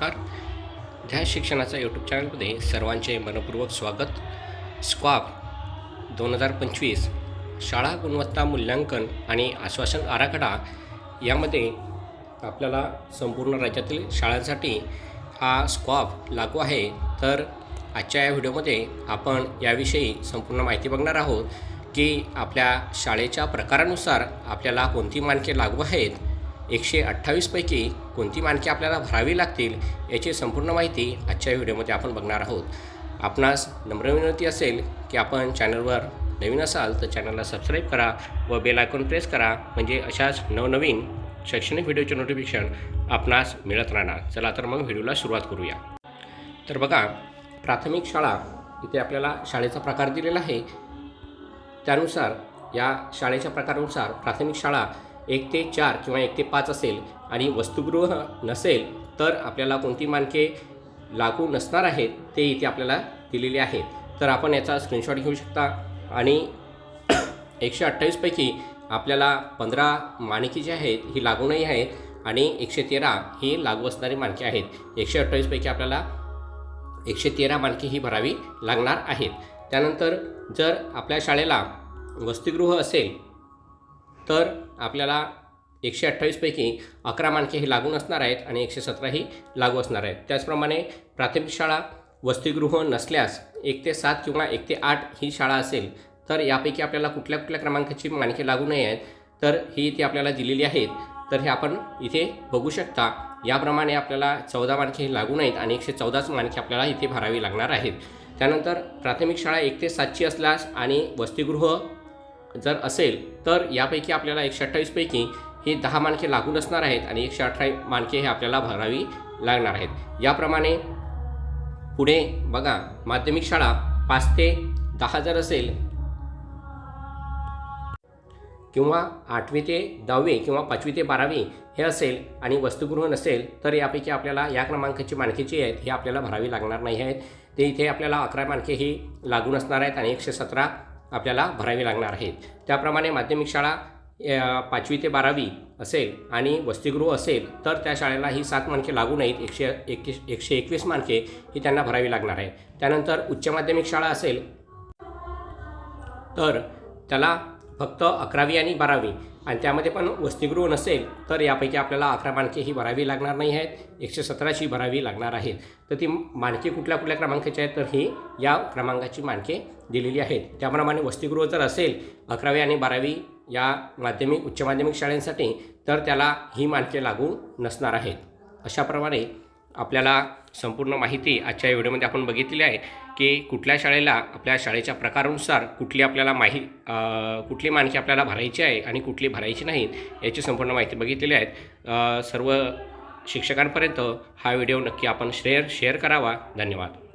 नमस्कार. ध्यान शिक्षणाचा यूट्यूब चॅनलमध्ये सर्वांचे मनपूर्वक स्वागत. स्क्वाब दोन हजार पंचवीस शाळा गुणवत्ता मूल्यांकन आणि आश्वासन आराखडा यामध्ये आपल्याला संपूर्ण राज्यातील शाळांसाठी हा स्क्वाब लागू आहे. तर आजच्या या व्हिडिओमध्ये आपण याविषयी संपूर्ण माहिती बघणार आहोत की आपल्या शाळेच्या प्रकारानुसार आपल्याला कोणती मानके लागू आहेत एकशे अठ्ठावीसपैकी कोणती मानके आपल्याला भरावी लागतील याची संपूर्ण माहिती आजच्या व्हिडिओमध्ये आपण बघणार आहोत. आपणास नम्र विनंती असेल की आपण चॅनलवर नवीन असाल तर चॅनलला सबस्क्राईब करा व बेल आयकॉन प्रेस करा म्हणजे अशाच नवनवीन शैक्षणिक व्हिडिओचे नोटिफिकेशन आपणास मिळत राहणार. चला तर मग व्हिडिओला सुरुवात करूया. तर बघा प्राथमिक शाळा इथे आपल्याला शाळेचा प्रकार दिलेला आहे. त्यानुसार या शाळेच्या प्रकारानुसार प्राथमिक शाळा एक ते चार किंवा एक ते पाच असेल आणि वस्तुगृह नसेल तर आपल्याला कोणती मानके लागू नसणार आहेत ते इथे आपल्याला दिलेले आहेत. तर आपण याचा स्क्रीनशॉट घेऊ शकता. आणि एकशे अठ्ठावीसपैकी आपल्याला पंधरा मानके जी आहेत ही लागू नाही आहेत आणि एकशे तेरा ही लागू असणारी मानके आहेत. एकशे अठ्ठावीसपैकी आपल्याला एकशे तेरा मानके ही भरावी लागणार आहेत. त्यानंतर जर आपल्या शाळेला वसतिगृह असेल तर आपल्याला एकशे अठ्ठावीसपैकी अकरा मानके हे लागू नसणार आहेत आणि एकशे सतरा ही लागू असणार आहेत. त्याचप्रमाणे प्राथमिक शाळा वसतिगृह नसल्यास एक ते सात किंवा एक ते आठ ही शाळा असेल तर यापैकी आपल्याला कुठल्या कुठल्या क्रमांकाची मानके लागू नये आहेत तर ही इथे आपल्याला दिलेली आहेत. तर हे आपण इथे बघू शकता. याप्रमाणे आपल्याला चौदा मानके हे लागू नाहीत आणि एकशे चौदाच मानके आपल्याला इथे भरावी लागणार आहेत. त्यानंतर प्राथमिक शाळा एक ते सातची असल्यास आणि वसतिगृह जर असेल तर यापैकी आपल्याला एकशे अठ्ठावीसपैकी हे दहा मानके लागू नसणार आहेत आणि एकशे अठरा मानके हे आपल्याला भरावी लागणार आहेत. याप्रमाणे पुढे बघा माध्यमिक शाळा पाच ते दहा जर असेल किंवा आठवी ते दहावी किंवा पाचवी ते बारावी हे असेल आणि वस्तुगृह नसेल तर यापैकी आपल्याला या क्रमांकाची मानके जी आहेत हे आपल्याला भरावी लागणार नाही आहेत. ते इथे आपल्याला अकरा मानके ही लागू नसणार आहेत आणि एकशे सतरा आपल्याला भरावी लागणार आहेत. त्याप्रमाणे माध्यमिक शाळा पाचवी ते बारावी असेल आणि वसतिगृह असेल तर त्या शाळेला ही सात मानके लागू नाहीत. एकशे एकवीस एकशे एकवीस मानके ही त्यांना भरावी लागणार आहे त्यानंतर उच्च माध्यमिक शाळा असेल तर त्याला फक्त अकरावी आणि बारावी. आणि त्यामध्ये पण वसतिगृह नसेल तर यापैकी आपल्याला अकरा मानके ही भरावी लागणार नाही आहेत. एकशे सतराची भरावी लागणार आहेत. तर ती मानके कुठल्या कुठल्या क्रमांकाची आहेत? तर ही या क्रमांकाची मानके दिलेली आहेत. त्याप्रमाणे वसतिगृह जर असेल अकरावी आणि बारावी या माध्यमिक उच्च माध्यमिक शाळांसाठी तर त्याला ही मानके लागू नसणार आहेत. अशाप्रमाणे आपल्याला संपूर्ण माहिती आजच्या व्हिडिओमध्ये आपण बघितलेली आहे की कुठल्या शाळेला आपल्या शाळेच्या प्रकारानुसार कुठली आपल्याला माहि कुठली मानके आपल्याला भरायची आहे आणि कुठली भरायची नाही याची संपूर्ण माहिती बघितलेली आहेत. सर्व शिक्षकांपर्यंत हा व्हिडिओ नक्की आपण शेअर शेअर करावा. धन्यवाद.